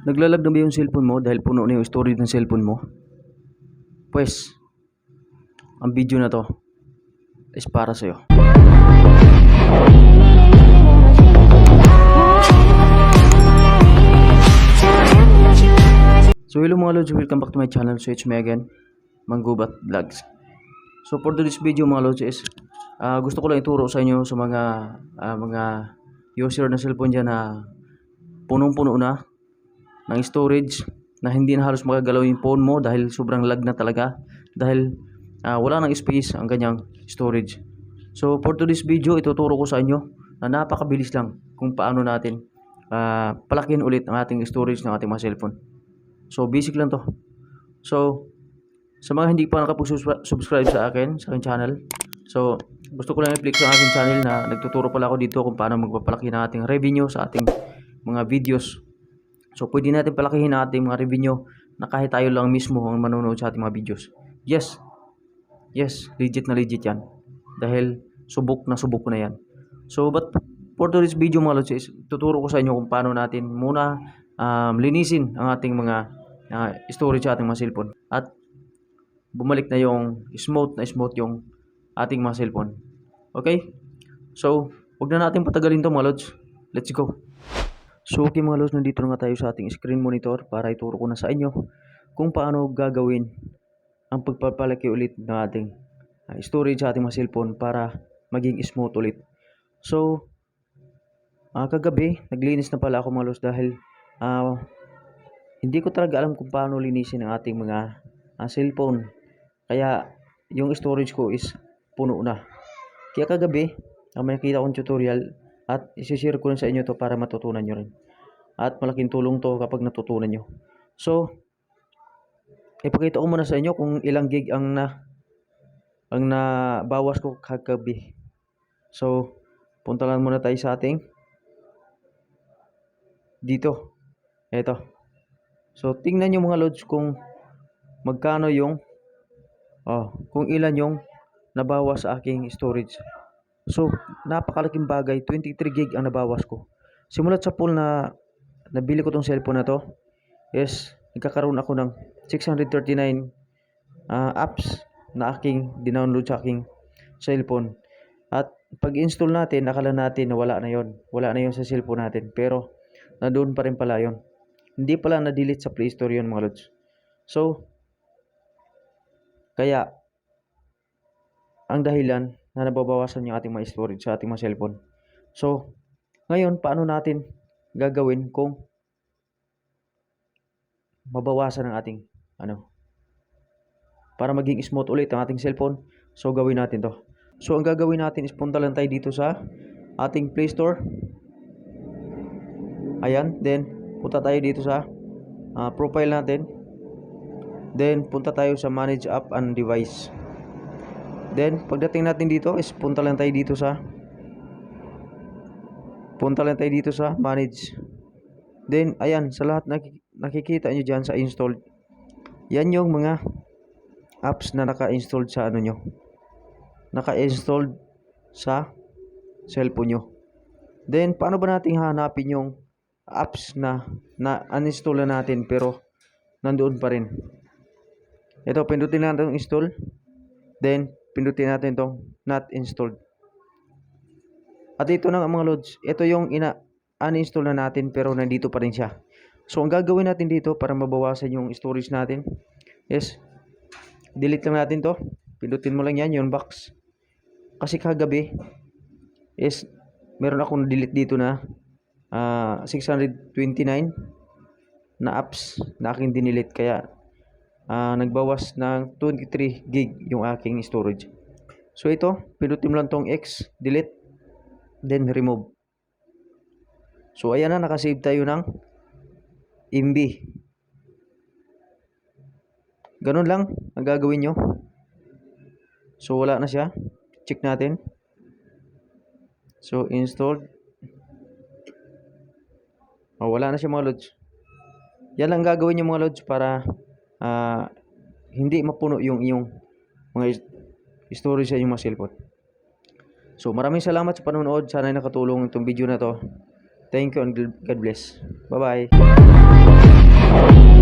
Naglalag na ba yung cellphone mo dahil puno na yung storage ng cellphone mo? Pues, ang video na to is para sa'yo. So hello mga lods, welcome back to my channel. So it's me again, Manggubat Vlogs. So for today's video mga lods is, ah, gusto ko lang ituro sa inyo sa mga ah, mga user na cellphone dyan na punong-puno na ng storage na hindi na halos magagalaw yung phone mo dahil sobrang lag na talaga dahil ah, wala nang space ang kanyang storage. So for today's video, ituturo ko sa inyo na napakabilis lang kung paano natin ah, palakihin ulit ang ating storage ng ating mga cellphone. So basic lang to. So sa mga hindi pa nakapag-subscribe sa akin, sa aking channel, so gusto ko lang i-click sa aking channel na nagtuturo pala ako dito kung paano magpapalaki ng ating revenue sa ating mga videos. So pwede natin palakihin ang ating mga revenue na kahit tayo lang mismo ang manonood sa ating mga videos. Yes. Yes, legit na legit yan. Dahil subok na subok na yan. So but for today's video mga lods is tuturo ko sa inyo kung paano natin muna um, linisin ang ating mga uh, storage sa ating mga cellphone. At bumalik na yung smooth na smooth yung ating mga cellphone. Okay? So, wag na natin patagalin to mga lods. Let's go. So, okay mga lods, nandito na nga tayo sa ating screen monitor para ituro ko na sa inyo kung paano gagawin ang pagpapalaki ulit ng ating uh, storage sa ating mga cellphone para maging smooth ulit. So, uh, kagabi, naglinis na pala ako mga lods dahil uh, hindi ko talaga alam kung paano linisin ang ating mga uh, cellphone. Kaya yung storage ko is puno na. Kaya kagabi, ang may nakita kong tutorial at isishare ko rin sa inyo to para matutunan nyo rin. At malaking tulong to kapag natutunan nyo. So, ipakita ko muna sa inyo kung ilang gig ang na ang nabawas ko kagabi. So, punta lang muna tayo sa ating dito. Ito. So, tingnan nyo mga loads kung magkano yung oh, kung ilan yung nabawas sa aking storage. So, napakalaking bagay. 23 gig ang nabawas ko. Simulat sa pool na nabili ko tong cellphone na to, yes, nagkakaroon ako ng 639 uh, apps na aking dinownload sa aking cellphone. At pag-install natin, akala natin na wala na yon Wala na yon sa cellphone natin. Pero, nandoon pa rin pala yon Hindi pala na-delete sa Play Store yon mga lods. So, kaya, ang dahilan na nababawasan yung ating mga storage sa ating mga cellphone. So, ngayon, paano natin gagawin kung mabawasan ang ating ano para maging smooth ulit ang ating cellphone. So, gawin natin to. So, ang gagawin natin is punta lang tayo dito sa ating Play Store. Ayan. Then, punta tayo dito sa uh, profile natin. Then, punta tayo sa Manage App and Device. Then, pagdating natin dito is punta lang tayo dito sa punta lang tayo dito sa Manage. Then, ayan, sa lahat nakikita nyo dyan sa install. Yan yung mga apps na naka-installed sa ano nyo. Naka-installed sa cellphone nyo. Then, paano ba natin hanapin yung apps na na-uninstall na natin pero nandoon pa rin. Ito, pindutin natin itong install. Then, pindutin natin itong not installed. At ito na mga loads. Ito yung ina uninstall na natin pero nandito pa rin siya. So, ang gagawin natin dito para mabawasan yung storage natin is delete lang natin to. Pindutin mo lang yan, yung box. Kasi kagabi is meron akong delete dito na uh, 629 na apps na aking dinilit kaya uh, nagbawas ng 23 gig yung aking storage. So ito, pindutin mo lang tong X, delete, then remove. So ayan na, nakasave tayo ng MB. Ganun lang ang gagawin nyo. So wala na siya. Check natin. So installed. Oh, wala na siya mga loads. Yan lang gagawin nyo mga loads para uh, hindi mapuno yung iyong mga storage sa inyong mga cellphone. So maraming salamat sa panonood. Sana ay nakatulong itong video na to. Thank you and God bless. Bye-bye. Bye.